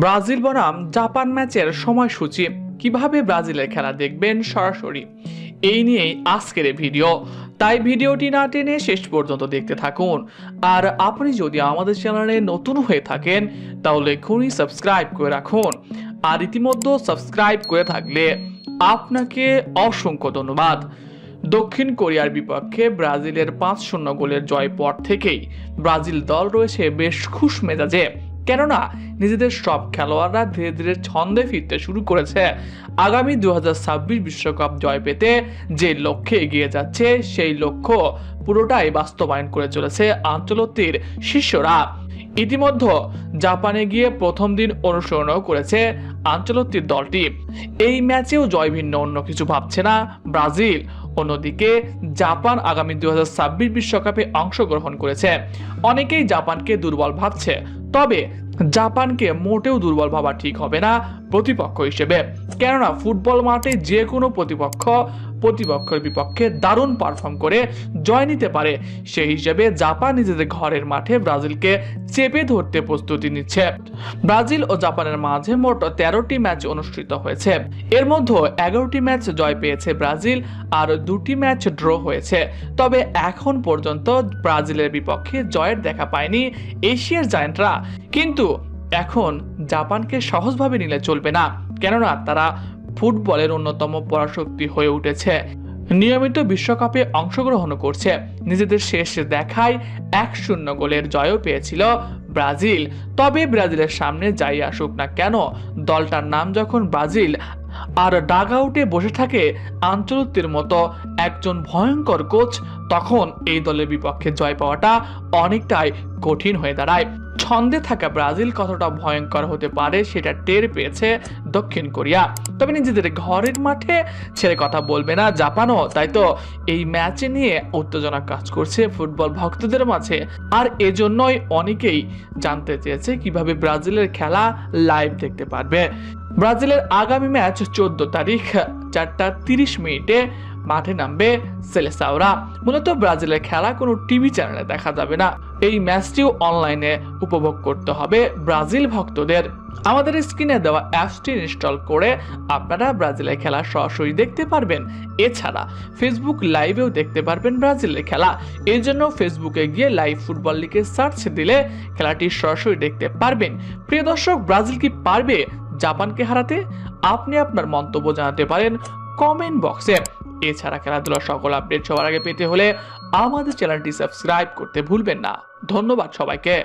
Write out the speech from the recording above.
Brazil বনাম Japan ম্যাচের সময়সূচি। কীভাবে ব্রাজিলের খেলা দেখবেন সরাসরি? এই নিয়েই আজকের ভিডিও। তাই ভিডিওটি না টেনে শেষ পর্যন্ত দেখতে থাকুন। আর আপনি যদি আমাদের চ্যানেলে নতুন হয়ে থাকেন, তাহলে এক্ষুনি সাবস্ক্রাইব করে রাখুন। আর ইতিমধ্যে সাবস্ক্রাইব করে থাকলে আপনাকে অসংখ্য ধন্যবাদ। দক্ষিণ কোরিয়ার বিপক্ষে ব্রাজিলের পাঁচ শূন্য গোলের জয় পর থেকেই ব্রাজিল দল রয়েছে বেশ খুশ মেজাজে। কেননা নিজেদের সব খেলোয়াড়রা ধীরে ধীরে ছন্দে ফিরতে শুরু করেছে। আগামী দু বিশ্বকাপ জয় পেতে যে লক্ষ্যে এগিয়ে যাচ্ছে, সেই লক্ষ্য পুরোটাই বাস্তবায়ন করে চলেছে আঞ্চলতির শিষ্যরা। ইতিমধ্যে জাপানে গিয়ে প্রথম দিন অনুসরণও করেছে আঞ্চলতির দলটি। এই ম্যাচেও জয় ভিন্ন অন্য কিছু ভাবছে না ব্রাজিল। অন্যদিকে জাপান আগামী দু বিশ্বকাপে অংশগ্রহণ করেছে। অনেকেই জাপানকে দুর্বল ভাবছে। তবে জাপানকে মোটেও দুর্বল ভাবা ঠিক হবে না প্রতিপক্ষ হিসেবে। কেননা ফুটবল মাঠে যে কোনো প্রতিপক্ষ, প্রতিপক্ষের বিপক্ষে দারুণ পারফর্ম করে জয় নিতে পারে। সেই হিসেবে জাপান নিজেদের ঘরের মাঠে ব্রাজিলকে চেপে ধরতে প্রস্তুতি নিচ্ছে। ব্রাজিল ও জাপানের মাঝে মোট তেরোটি ম্যাচ অনুষ্ঠিত হয়েছে। এর মধ্যে এগারোটি ম্যাচ জয় পেয়েছে ব্রাজিল, আর দুটি ম্যাচ ড্র হয়েছে। তবে এখন পর্যন্ত ব্রাজিলের বিপক্ষে জয়ের দেখা পায়নি এশিয়ার জায়েন্টরা। কিন্তু এখন জাপানকে সহজভাবে নিলে চলবে না। কেননা তারা ফুটবলের অন্যতম পরাশক্তি হয়ে উঠেছে। নিয়মিত বিশ্বকাপে অংশগ্রহণ করছে। নিজেদের শেষ দেখায় এক শূন্য গোলের জয়ও পেয়েছিল ব্রাজিল। তবে ব্রাজিলের সামনে যাই আসুক না কেন, দলটার নাম যখন ব্রাজিল আর ডাগ আউটে বসে থাকে আঞ্চলিকদের মতো একজন ভয়ঙ্কর কোচ, তখন এই দলের বিপক্ষে জয় পাওয়াটা অনেকটাই কঠিন হয়ে দাঁড়ায়। ছন্দে থাকা ব্রাজিল কতটা ভয়ঙ্কর হতে পারে সেটা টের পেয়েছে দক্ষিণ কোরিয়া। তবে নিজেদের ঘরের মাঠে ছেড়ে কথা বলবে না জাপানও, তাই তো এই ম্যাচে নিয়ে উত্তেজনা কাজ করছে ফুটবল ভক্তদের মাঝে। আর এজন্যই অনেকেই জানতে চেয়েছে কীভাবে ব্রাজিলের খেলা লাইভ দেখতে পারবে। ব্রাজিলের আগামী ম্যাচ চোদ্দ তারিখ চারটা তিরিশ মিনিটে মাঠে নামবে সেলেসাওরা। মূলত ব্রাজিলের খেলা কোনো টিভি চ্যানেলে দেখা যাবে না। এই ম্যাচটিও অনলাইনে উপভোগ করতে হবে ব্রাজিল ভক্তদের। আমাদের স্ক্রিনে দেওয়া অ্যাপসটি ইনস্টল করে আপনারা ব্রাজিলের খেলা সরাসরি দেখতে পারবেন। এছাড়া ফেসবুক লাইভেও দেখতে পারবেন ব্রাজিলের খেলা। এই জন্য ফেসবুকে গিয়ে লাইভ ফুটবল লিগে সার্চ দিলে খেলাটি সরাসরি দেখতে পারবেন। প্রিয় দর্শক, ব্রাজিল কি পারবে? জাপানকে হারাতে আপনি আপনার মন্তব্য জানাতে পারেন কমেন্ট বক্সে। এছাড়া খেলাধুলার সকল আপডেট সবার আগে পেতে হলে আমাদের চ্যানেলটি সাবস্ক্রাইব করতে ভুলবেন না। ধন্যবাদ সবাইকে।